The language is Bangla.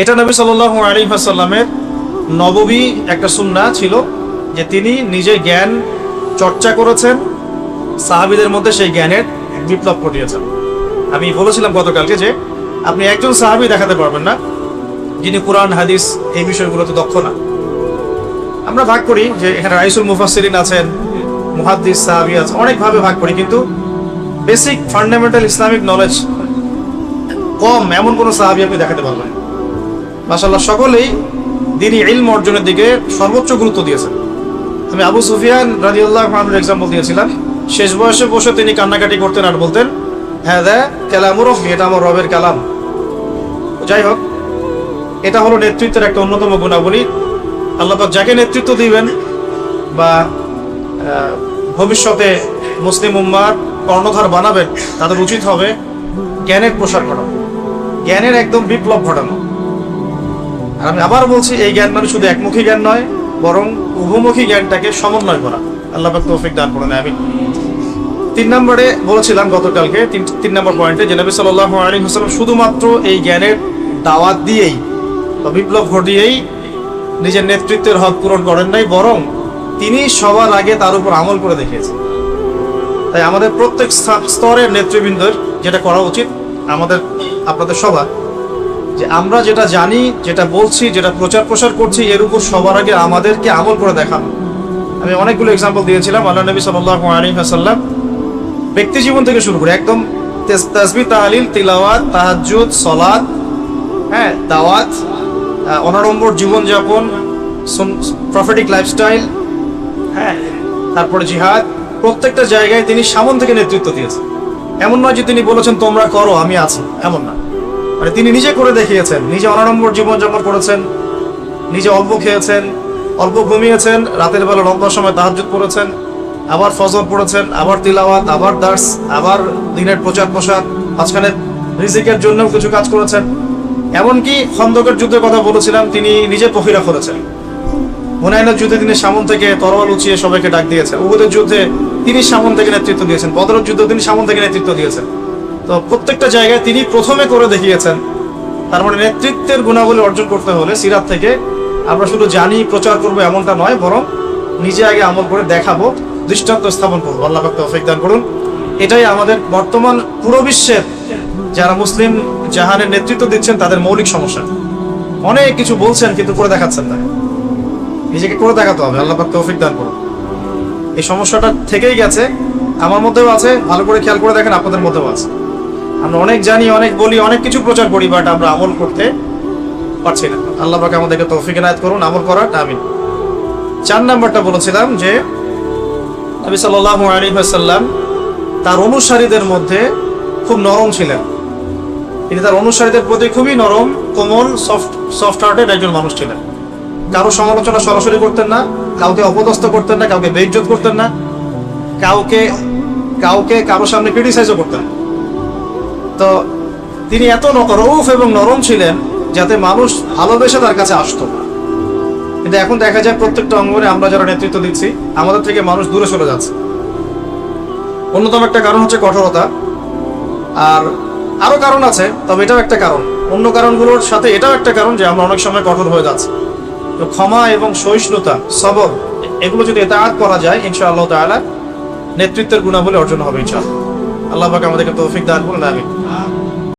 এটা নবী সাল্লাল্লাহু আলাইহি ওয়াসাল্লামের নববী একটা সুন্না ছিল যে তিনি নিজে জ্ঞান চর্চা করেছেন, সাহাবীদের মধ্যে সেই জ্ঞানের বিপ্লব ঘটিয়েছেন। আমি বলেছিলাম গতকালকে যে আপনি একজন সাহাবী দেখাতে পারবেন না, যিনি কোরআন, হাদিস এই বিষয়গুলোতে দক্ষ না। আমরা ভাগ করি যে এখানে রাইসুল মুফাসসিরিন আছেন, মুহাদ্দিস, সাহাবী আছে, অনেকভাবে ভাগ করি, কিন্তু বেসিক ফান্ডামেন্টাল ইসলামিক নলেজ কম, এমন কোনো সাহাবী আপনি দেখাতে পারবেন না। মাশাল্লাহ সকলেই দিনই ইলম অর্জনের দিকে সর্বোচ্চ গুরুত্ব দিয়েছেন। আমি আবু সুফিয়ান রাজিউল্লাহ খানের এক্সাম্পল দিয়েছিলাম। শেষ বয়সে বসে তিনি কান্নাকাটি করতেন আর বলতেন হ্যাঁ দা কালামুর এটা আমার রবের কালাম। যাই হোক, এটা হলো নেতৃত্বের একটা অন্যতম গুণাবলী। আল্লাহ যাকে নেতৃত্ব দিবেন বা ভবিষ্যতে মুসলিম উম্মার কর্ণধার বানাবেন, তাদের উচিত হবে জ্ঞানের প্রসার ঘটানো। জ্ঞানের একদম বিপ্লব ঘটানো। আর আমি আবার বলছি, এই জ্ঞান মানে শুধু একমুখী জ্ঞান নয়, বরং উভমুখী জ্ঞানটাকে সমন্বয় করা। আল্লাহ পাক তৌফিক দান করেন আমি তিন নম্বরে বলেছিলাম গতকালকে, তিন তিন নম্বর পয়েন্টে যে নবী সাল্লাল্লাহু আলাইহি ওয়াসাল্লাম শুধুমাত্র এই জ্ঞানের দাওয়াত দিয়েই বা বিপ্লব ঘটিয়েই নিজের নেতৃত্বের হক পূরণ করেন নাই, বরং তিনি সবার আগে তার উপর আমল করে দেখিয়েছেন। তাই আমাদের প্রত্যেক স্তরের নেতৃবৃন্দের যেটা করা উচিত, আমাদের, আপনাদের সবার যে আমরা যেটা জানি যেটা বলছি যেটা প্রচার প্রসার করছি এর উপর সবার আগে আমাদেরকে আমল করে দেখানো। আমি অনেকগুলো এক্সাম্পল দিয়েছিলাম আল্লাহ নবী সাল্লাল্লাহু আলাইহি ওয়াসাল্লাম ব্যক্তি জীবন থেকে শুরু করে একদম তেস- তাসবিহ তাহলিল তিলাওয়াত তাহাজ্জুদ সলাত হ্যাঁ দাওয়াত আহ, অনাড়ম্বর জীবনযাপন প্রফেটিক লাইফস্টাইল হ্যাঁ তারপরে জিহাদ প্রত্যেকটা জায়গায় তিনি সামন থেকে নেতৃত্ব দিয়েছেন। এমন নয় যে তিনি বলেছেন তোমরা করো আমি আছি। এমন না। মানে তিনি নিজে করে দেখিয়েছেন, নিজে অনাড়ম্বর জীবনযাপন করেছেন, নিজে অল্প খেয়েছেন, অল্প ঘুমিয়েছেন, রাতের বেলা লম্বা সময় তাহাজ্জুদ পড়েছেন, আবার ফজর পড়েছেন, আবার তিলাওয়াত, আবার দার্স, আবার দিনের প্রচার প্রসার মাঝখানে রিজিকের জন্য কিছু কাজ করেছেন। এমনকি খন্দকের যুদ্ধের কথা বলেছিলাম, তিনি নিজে পহিরা করেছেন। হুনাইনের যুদ্ধে তিনি সামন থেকে তরোয়াল উঁচিয়ে সবাইকে ডাক দিয়েছেন। উহুদের যুদ্ধে তিনি সামন থেকে নেতৃত্ব দিয়েছেন। বদরের যুদ্ধে তিনি সামন থেকে নেতৃত্ব দিয়েছেন। তো প্রত্যেকটা জায়গায় তিনি প্রথমে করে দেখিয়েছেন। তার মানে নেতৃত্বের গুণাবলী অর্জন করতে হলে সিরাত থেকে আমরা শুধু জানি, প্রচার করব এমনটা নয়, বরং নিজে আগে আমল করে দেখাবো, দৃষ্টান্ত স্থাপন করব। আল্লাহ তৌফিক দান করুন। এটাই আমাদের বর্তমান পুরো বিশ্বের যারা মুসলিম জাহানের নেতৃত্ব দিচ্ছেন, তাদের মৌলিক সমস্যা। অনেক কিছু বলছেন, কিন্তু করে দেখাচ্ছেন না। নিজেকে করে দেখাতে হবে। আল্লাহ তৌফিক দান করুন। এই সমস্যাটা থেকেই গেছে। আমার মধ্যেও আছে। ভালো করে খেয়াল করে দেখেন, আপনাদের মধ্যেও আছে। আমরা অনেক জানি, অনেক বলি, অনেক কিছু প্রচার করি বাট আমরা আমল করতে পারছি না। আল্লাহ পাক আমাদেরকে তৌফিক এনায়েত করুন, আমল করার, আমিন। চার নাম্বারটা বলেছিলাম যে, নবী সাল্লাল্লাহু আলাইহি ওয়াসাল্লাম তার অনুসারীদের মধ্যে খুব নরম ছিলেন। তিনি তার অনুসারীদের প্রতি খুবই নরম, কোমল সফট সফট হার্টেড একজন মানুষ ছিলেন। কারও সমালোচনা সরাসরি করতেন না, কাউকে অপদস্থ করতেন না, কাউকে বেইজ্জত করতেন না, কাউকে কাউকে কারও সামনে ক্রিটিসাইজও করতেন না। তো তিনি এত রউফ এবং নরম ছিলেন যাতে মানুষ ভালোবেসে তার কাছে আসতো কিন্তু এখন দেখা যায় প্রত্যেকটা অঙ্গনে আমরা যারা নেতৃত্ব দিচ্ছি, আমাদের থেকে মানুষ দূরে চলে যাচ্ছে। অন্যতম একটা কারণ হচ্ছে কঠোরতা। আর আরও কারণ আছে, তবে এটাও একটা কারণ। অন্য কারণগুলোর সাথে এটাও একটা কারণ যে আমরা অনেক সময় কঠোর হয়ে যাচ্ছি। তো ক্ষমা এবং সহিষ্ণুতা, সবর, এগুলো যদি এতাআত করা যায়, ইনশাআল্লাহ তাআলা নেতৃত্বের গুণাবলী অর্জন হবে ইনশাআল্লাহ। আল্লাহ পাক আমাদেরকে তৌফিক দান করুন আমিন।